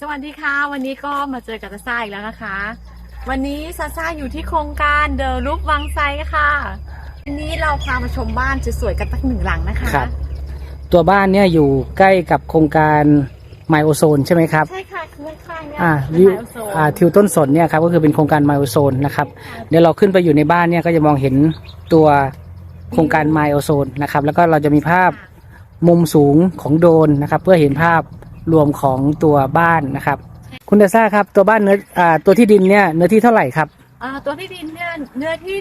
สวัสดีค่ะ วันนี้ก็มาเจอกับซาซ่าอีกแล้วนะคะ วันนี้ซาซ่าอยู่ที่โครงการเดอะรูปวังไซค่ะวันนี้เราพามาชมบ้านสวยๆกันตั้งหนึ่งหลังนะคะครับ ตัวบ้านเนี่ยอยู่ใกล้กับโครงการไมโอโซนใช่ไหมครับ ใช่ค่ะคือข้างๆเนี่ยอ่าเป็นวิวไมโอโซนอ่าทิวต้นสนเนี่ยครับก็คือเป็นโครงการไมโอโซนนะครับเดี๋ยวเราขึ้นไปอยู่ในบ้านเนี่ยก็จะมองเห็นตัวโครงการไมโอโซนนะครับแล้วก็เราจะมีภาพมุมสูงของโดรนนะครับ เพื่อเห็นภาพ รวมของตัวบ้านนะครับ คุณเดซ่าครับตัวบ้านเนื้ออ่าตัวที่ดินเนี่ยเนื้อที่เท่าไหร่ครับอ่าตัวที่ดินเนี่ยเนื้อที่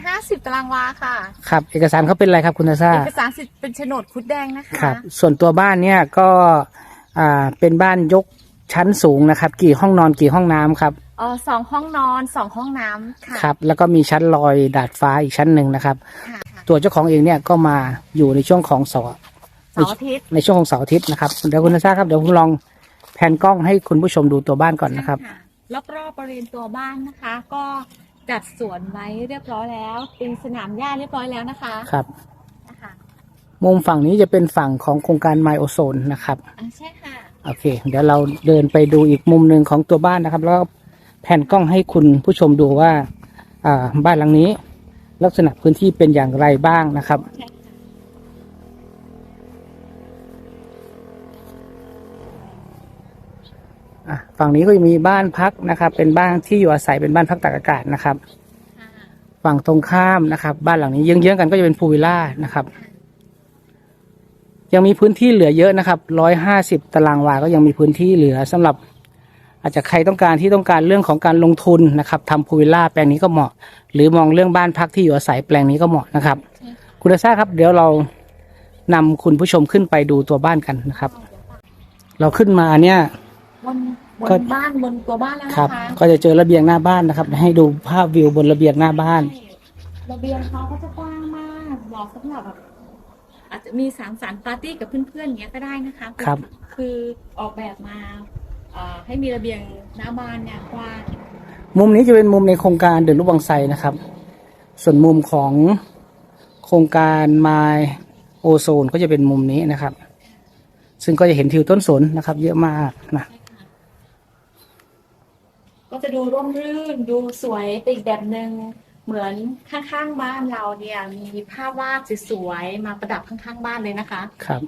150 ตารางวาค่ะครับเอกสารเขาเป็นอะไรครับคุณเดซ่าเอกสารสิทธิ์เป็นโฉนดคุดแดงนะคะครับส่วนตัวบ้านเนี่ยก็อ่าเป็นบ้านยกชั้นสูงนะครับ กี่ห้องนอนกี่ห้องน้ำครับเออสองห้องนอนสองห้องน้ำค่ะครับแล้วก็มีชั้นลอยดาดฟ้าอีกชั้นหนึ่งนะครับค่ะตัวเจ้าของเองเนี่ยก็มาอยู่ในช่วงของเสาร์ เสาร์อาทิตย์ในช่วงของเสาร์อาทิตย์นะครับเดี๋ยวคุณทราบครับเดี๋ยวผมลองแผนกล้องให้คุณผู้ชมดูตัวบ้านก่อนนะครับใช่รอบรอบบริเวณตัวบ้านนะคะ ก็จัดสวนไว้เรียบร้อยแล้วเป็นสนามหญ้าเรียบร้อยแล้วนะคะครับนะคะมุมฝั่งนี้จะเป็นฝั่งของโครงการไมโอโซนนะครับอ่าใช่ค่ะโอเค เดี๋ยวเราเดินไปดูอีกมุมหนึ่งของตัวบ้านนะครับ แล้วก็แผนกล้องให้คุณผู้ชมดูว่าอ่าบ้านหลังนี้ ลักษณะพื้นที่เป็นอย่างไรบ้างนะครับใช่ค่ะ อะ ฝั่งนี้ก็จะมีบ้านพักนะครับ เป็นบ้านที่อยู่อาศัยเป็นบ้านพักตากอากาศนะครับ ฝั่งตรงข้ามนะครับ บ้านหลังนี้เยื้องๆกันก็จะเป็นพูลวิลล่านะครับ ยังมีพื้นที่เหลือเยอะนะครับร้อยห้าสิบตารางวา ก็ยังมีพื้นที่เหลือสำหรับ อาจจะใครต้องการที่ต้องการเรื่องของการลงทุนนะครับทำพูลวิลล่าแปลงนี้ก็เหมาะ หรือมองเรื่องบ้านพักที่อยู่อาศัยแปลงนี้ก็เหมาะนะครับ คุณอาซาครับ เดี๋ยวเรานำคุณผู้ชมขึ้นไปดูตัวบ้านกันนะครับ เราขึ้นมาเนี่ย บนบก็ นบ้านบนตัวบ้านแล้วครันะบคะก็จะเจอระเบียงหน้าบ้านนะครับ ให้ดูภาพวิวบนระเบียงหน้าบ้าน ใช่ระเบียงเขาก็จะกว้างมากเหมาะสำหรับแบบอาจจะมีสังสรรค์ปาร์ตี้กับเพื่อนๆอย่างเงี้ยก็ได้นะคะครับ คือออกแบบมาเอ่อให้มีระเบียงหน้าบ้านเนี่ยกว้างมุมนี้จะเป็นมุมในโครงการเดินรูปวังไซนะครับ ส่วนมุมของโครงการไมโอโซนก็จะเป็นมุมนี้นะครับ ซึ่งก็จะเห็นทิวต้นสนนะครับ เยอะมากนะ ก็จะดูร่มรื่น ดูสวยไปอีกแบบหนึ่งเหมือนข้างๆบ้านเราเนี่ย มีภาพวาดสวยๆมาประดับข้างๆบ้านเลยนะคะ ครับ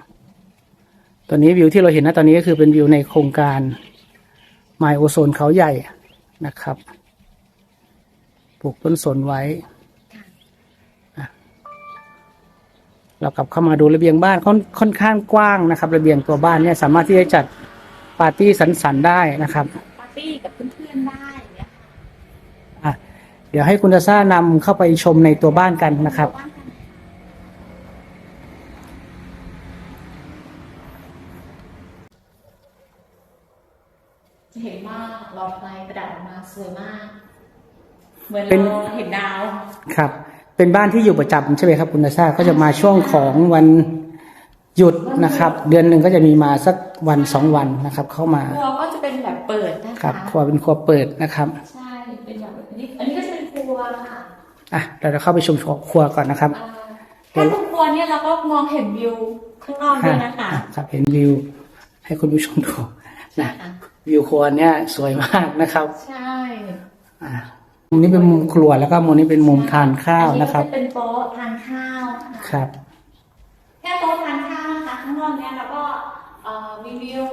ตอนนี้วิวที่เราเห็นนะตอนนี้ก็คือเป็นวิวในโครงการไมโอโซนเขาใหญ่นะครับ ปลูกต้นสนไว้ค่ะเรากลับเข้ามาดูระเบียงบ้านค่อนค่อนข้างกว้างนะครับ ระเบียงตัวบ้านเนี่ยสามารถที่จะจัดปาร์ตี้สังสรรค์ได้นะครับ ปาร์ตี้กับเพื่อนๆได้อย่างเงี้ย อะเดี๋ยวให้คุณตาซ่านำเข้าไปชมในตัวบ้านกันนะครับบ้านกันจะเห็นว่าหลอดไฟประดับออกมาสวยมาก เหมือนเป็น เราเห็นดาวครับ เป็นบ้านที่อยู่ประจำใช่ไหมครับคุณตาซ่าก็จะมาช่วงของวันหยุดนะครับ เดือนหนึ่งก็จะมีมาสักวันสองวันนะครับ เข้ามาครัวก็จะเป็นแบบเปิดนะคะครับครัวเป็นครัวเปิดนะครับ ใช่เป็นแบบอันนี้อันนี้ก็จะเป็นครัวค่ะ อะเราจะเข้าไปชมครัวก่อนนะครับอ่าถ้าเป็นครัวเนี่ยเราก็มองเห็นวิวข้างนอกด้วยนะคะอะครับเห็นวิว ให้คุณผู้ชมดูนะค่ะวิวครัวเนี่ยสวยมากนะครับ ใช่อะมุมนี้เป็นมุมครัวแล้วก็มุมนี้เป็นมุมทานข้าวนะครับอัก็จเป็นโต๊ะทานข้าวค่ะครับแค่โต๊ะทานข้าวนะคะข้างนอกเนี่ยแล้วก็เอ่อมีวิว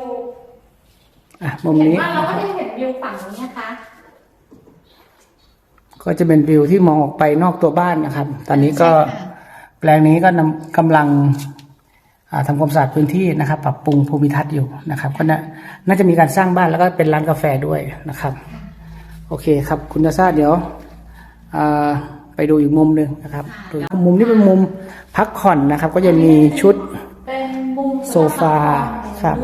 อะมุมเห็นนี้ว่าเราก็จะเห็นวิวฝั่งนี้นะคะ ก็จะเป็นวิวที่มองออกไปนอกตัวบ้านนะครับ ตอนนี้ก็ใช่ค่ะแปลงนี้ก็นำกำลังอ่าทำความสะอาดพื้นที่นะครับ ปรับปรุงภูมิทัศน์อยู่นะครับ ก็น่าน่าจะมีการสร้างบ้านแล้วก็เป็นร้านกาแฟด้วยนะครับ โอเคครับ คุณตาซาเดี๋ยวอ่าไปดูอีกมุมหนึ่งนะครับดูมุมนี้เป็นมุมพักผ่อนนะครับ ก็จะมีชุดเป็นมุมโซฟาครับ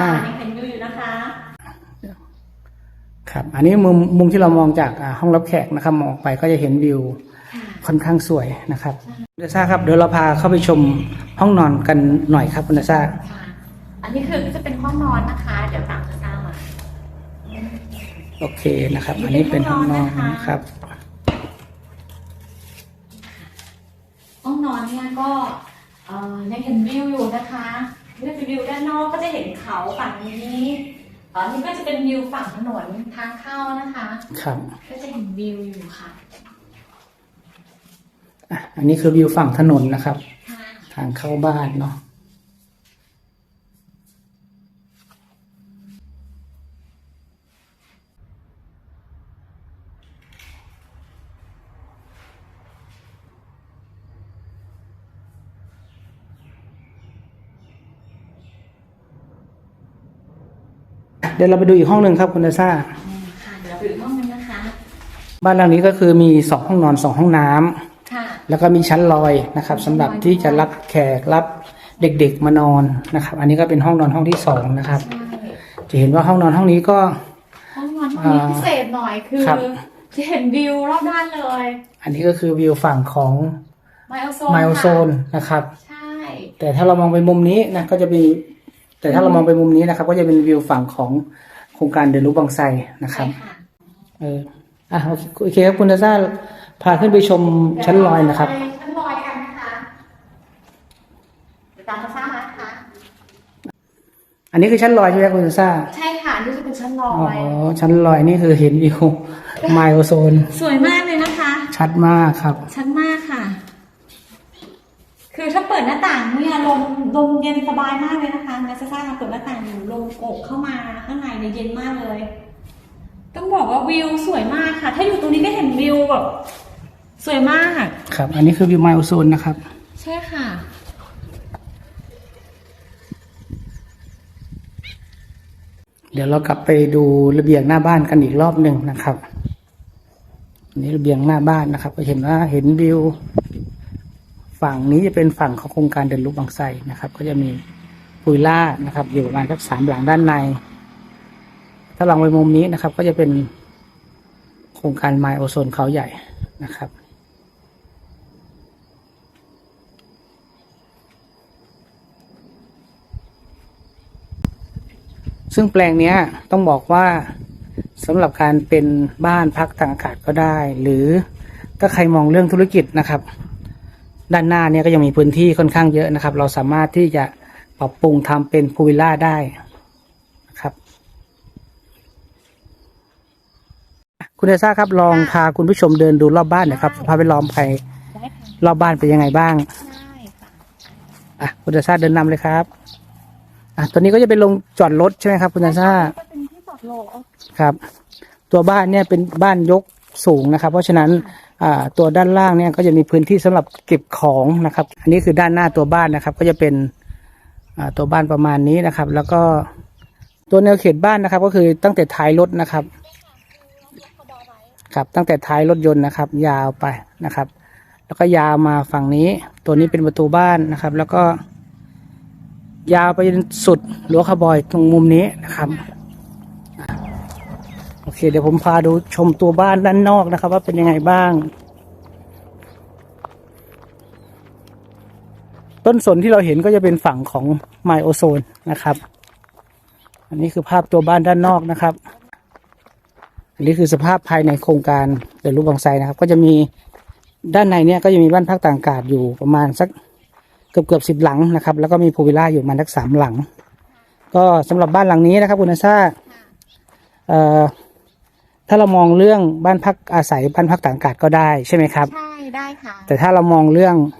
ยู่ค่ะอ่ายังเห็นวิวอยู่นะคะ ครับ อันนี้มุมมุมที่เรามองจากอ่าห้องรับแขกนะครับ มองออกไปก็จะเห็นวิวค่ะค่อนข้างสวยนะครับคุณตาซาครับเดี๋ยวเราพาเข้าไปชมห้องนอนกันหน่อยครับคุณตาซาค่ะอันนี้คือก็จะเป็นห้องนอนนะคะ เดี๋ยวตามจะตามมาโอเคนะครับ อันนี้เป็นห้องนอนนะครับ ห้องนอนเนี่ยก็เอ่อยังเห็นวิวอยู่นะคะนี่เป็นวิวด้านนอกก็จะ เห็นเขาฝั่งนี้เอันนี้ก็จะเป็นวิวฝั่งถนนทางเข้านะคะ ครับก็จะเห็นวิวอยู่ค่ะอะอันนี้คือวิวฝั่งถนนนะครับ ค่ะ ทางเข้าบ้านเนาะ ดี๋ยวเราไปดูอีกห้องหนึ่งครับคุณเดซ่าอืมค่ะเดี๋ยวไปอีกห้องนึงนะคะ บ้านหลังนี้ก็คือมีสองห้องนอนสองห้องน้ำค่ะแล้วก็มีชั้นลอยนะครับสำหรับที่จะรับแขกรับเด็กๆมานอนนะครับ อันนี้ก็เป็นห้องนอนห้องที่สองนะครับใช่จะเห็นว่าห้องนอนห้องนี้ก็ห้องนอนห้องนี้พิเศษหน่อยคือครับจะเห็นวิวรอบด้านเลย อันนี้ก็คือวิวฝั่งของไมโอโซนไมโอโซนค่ะนะครับ ใช่ แต่ถ้าเรามองไปมุมนี้นะก็จะมี แต่ถ้าเรามองไปมุมนี้นะครับ ก็จะเป็นวิวฝั่งของโครงการเดินรู้บางไทรนะคใช่รับค่ะเอออะโอเคโอเคครับคุณดาซ่าพาขึ้นไปชมชั้นลอยนะครับเดี๋วเาไปชั้นลอยกันนะคะเดี๋ยวตามมาซ่ามาค่ะอันนี้คือชั้นลอยใช่ไหมคุณดาซ่าใช่ค่ะนี่จะเป็นชั้นลออ๋อยชั้นลอยนี่คือเห็นวิวไมโอโซนสวยมากเลยนะคะ ชัดมากครับ ชั้นมากค่ะ คือถ้าเปิดหน้าต่างเนี่ยลมลมเย็นสบายมากเลยนะคะแมสซ่าเปิดหน้าต่างอยู่ลมโกกเข้ามาข้างในเนี่ยเย็นมากเลย ต้องบอกว่าวิวสวยมากค่ะ ถ้าอยู่ตรงนี้ก็เห็นวิวแบบสวยมาก ครับ อันนี้คือวิวไมโอโซนนะครับ ใช่ค่ะ เดี๋ยวเรากลับไปดูระเบียงหน้าบ้านกันอีกรอบหนึ่งนะครับ อันนี้ระเบียงหน้าบ้านนะครับ ก็เห็นว่าเห็นวิว ฝั่งนี้จะเป็นฝั่งของโครงการเดินลุกบางไทรนะครับ ก็จะมีปุยล่านะครับ อยู่ประมาณสักสามหลังด้านใน ถ้าลองไปมุมนี้นะครับ ก็จะเป็นโครงการไมโอโซนเขาใหญ่นะครับซึ่งแปลงนี้ต้องบอกว่าสำหรับการเป็นบ้านพักต่างอากาศก็ได้ หรือถ้าใครมองเรื่องธุรกิจนะครับ ด้านหน้าเนี่ยก็ยังมีพื้นที่ค่อนข้างเยอะนะครับ เราสามารถที่จะปรับปรุงทำเป็นพูลวิลล่าได้นะครับ คุณเอซ่าครับลองพาคุณผู้ชมเดินดูรอบบ้านหนะครับสภาพแวดล้อมภายได้ค่ะรอบบ้านเป็นยังไงบ้างได้ค่ะอะคุณเอซ่าเดินนำเลยครับอะตัวนี้ก็จะเป็นลงจอดรถใช่ไหมครับคุณเอซ่าก็เป็นที่จอดรถครับ ตัวบ้านเนี่ยเป็นบ้านยกสูงนะครับ เพราะฉะนั้นอ่า ตัวด้านล่างเนี่ยก็จะมีพื้นที่สำหรับเก็บของนะครับ อันนี้คือด้านหน้าตัวบ้านนะครับ ก็จะเป็นตัวบ้านประมาณนี้นะครับ แล้วก็ตัวแนวเขตบ้านนะครับ ก็คือตั้งแต่ท้ายรถนะครับครับตั้งแต่ท้ายรถยนต์นะครับ ยาวไปนะครับ แล้วก็ยาวมาฝั่งนี้ ตัวนี้เป็นประตูบ้านนะครับ แล้วก็ยาวไปจนสุดรั้วคาร์บอยตรงมุมนี้นะครับโอเค เดี๋ยวผมพาดูชมตัวบ้านด้านนอกนะครับ ว่าเป็นยังไงบ้าง ต้นสนที่เราเห็นก็จะเป็นฝั่งของไมโอโซนนะครับ อันนี้คือภาพตัวบ้านด้านนอกนะครับ อันนี้คือสภาพภายในโครงการเดลูกบางไซนะครับ ก็จะมีด้านในเนี่ยก็จะมีบ้านพักต่างอากาศอยู่ประมาณสักเกือบเกือบสิบหลังนะครับ แล้วก็มีพูลวิลล่าอยู่ประมาณสักสามหลัง ก็สำหรับบ้านหลังนี้นะครับคุณอาซาเอ่อถ้าเรามองเรื่องบ้านพักอาศัยบ้านพักต่างอากาศก็ได้ใช่ไหมครับ ใช่ได้ค่ะ แต่ถ้าเรามองเรื่องอ่า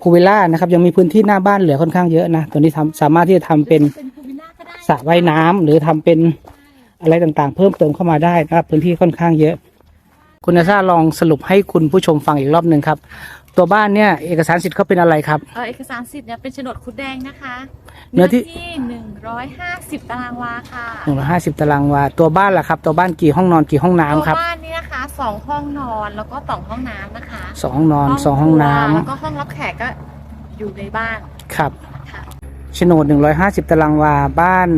พูเวิลล่านะครับยังมีพื้นที่หน้าบ้านเหลือค่อนข้างเยอะนะตัวนี้ทำสามารถที่จะทำเป็นเป็นสระว่ายน้ำหรือทำเป็นอะไรต่างๆ เพิ่มเติมเข้ามาได้นะครับ พื้นที่ค่อนข้างเยอะ คุณอาซาลองสรุปให้คุณผู้ชมฟังอีกรอบหนึ่งครับ ตัวบ้านเนี่ยเอกสารสิทธิ์เขาเป็นอะไรครับ เออเอกสารสิทธิ์เนี่ยเป็นโฉนดคุดแดงนะคะเนื้อที่ หนึ่งร้อยห้าสิบตารางวาค่ะหนึ่งร้อยห้าสิบตารางวา ตัวบ้านล่ะครับ ตัวบ้านกี่ห้องนอนกี่ห้องน้ำครับตัวบ้านนี้นะคะสองห้องนอนแล้วก็สองห้องน้ำนะคะสองห้องนอนสองห้องน้ำครัวแล้วก็ห้องรับแขกก็อยู่ในบ้านครับค่ะโฉนดหนึ่งร้อยห้าสิบตารางวาบ้าน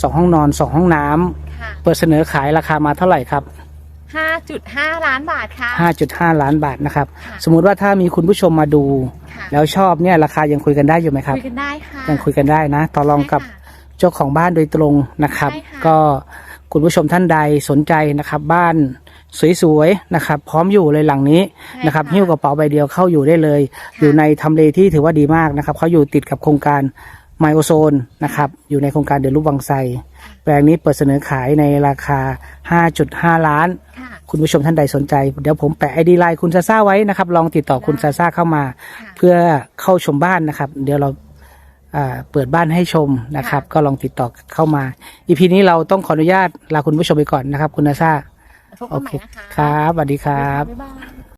สองห้องนอนสองห้องน้ำค่ะ เปิดเสนอขายราคามาเท่าไหร่ครับ ห้าจุดห้าล้านบาทค่ะ 5.5 ล้านบาทนะครับค่ะสมมุติว่าถ้ามีคุณผู้ชมมาดู ค่ะ แล้วชอบเนี่ยราคายังคุยกันได้อยู่ไหมครับ คุยกันได้ค่ะ ยังคุยกันได้นะ ต่อรองกับใช่ค่ะเจ้าของบ้านโดยตรงนะครับ ใช่ค่ะ ก็คุณผู้ชมท่านใดสนใจนะครับ บ้านสวยๆนะครับ พร้อมอยู่เลยหลังนี้นะครับหิ้วกระเป๋าใบเดียวเข้าอยู่ได้เลยอยู่ในทำเลที่ถือว่าดีมากนะครับเขาอยู่ติดกับโครงการไมโอโซนนะครับอยู่ในโครงการเดลูปวังไซแปลงนี้เปิดเสนอขายในราคา 5.5 ล้าน ค่ะคุณผู้ชมท่านใดสนใจ เดี๋ยวผมแปะไอดีไลน์คุณซาซ่าไว้นะครับ ลองติดต่อคุณซาซ่าเข้ามาค่ะเพื่อเข้าชมบ้านนะครับ เดี๋ยวเราอ่าเปิดบ้านให้ชมนะครับ ก็ลองติดต่อเข้ามาอีพีนี้เราต้องขออนุญาตลาคุณผู้ชมไปก่อนนะครับ คุณนาซาพบโอกันใหเคม่นะคะครับสวัสดีครับ บ๊ายบาย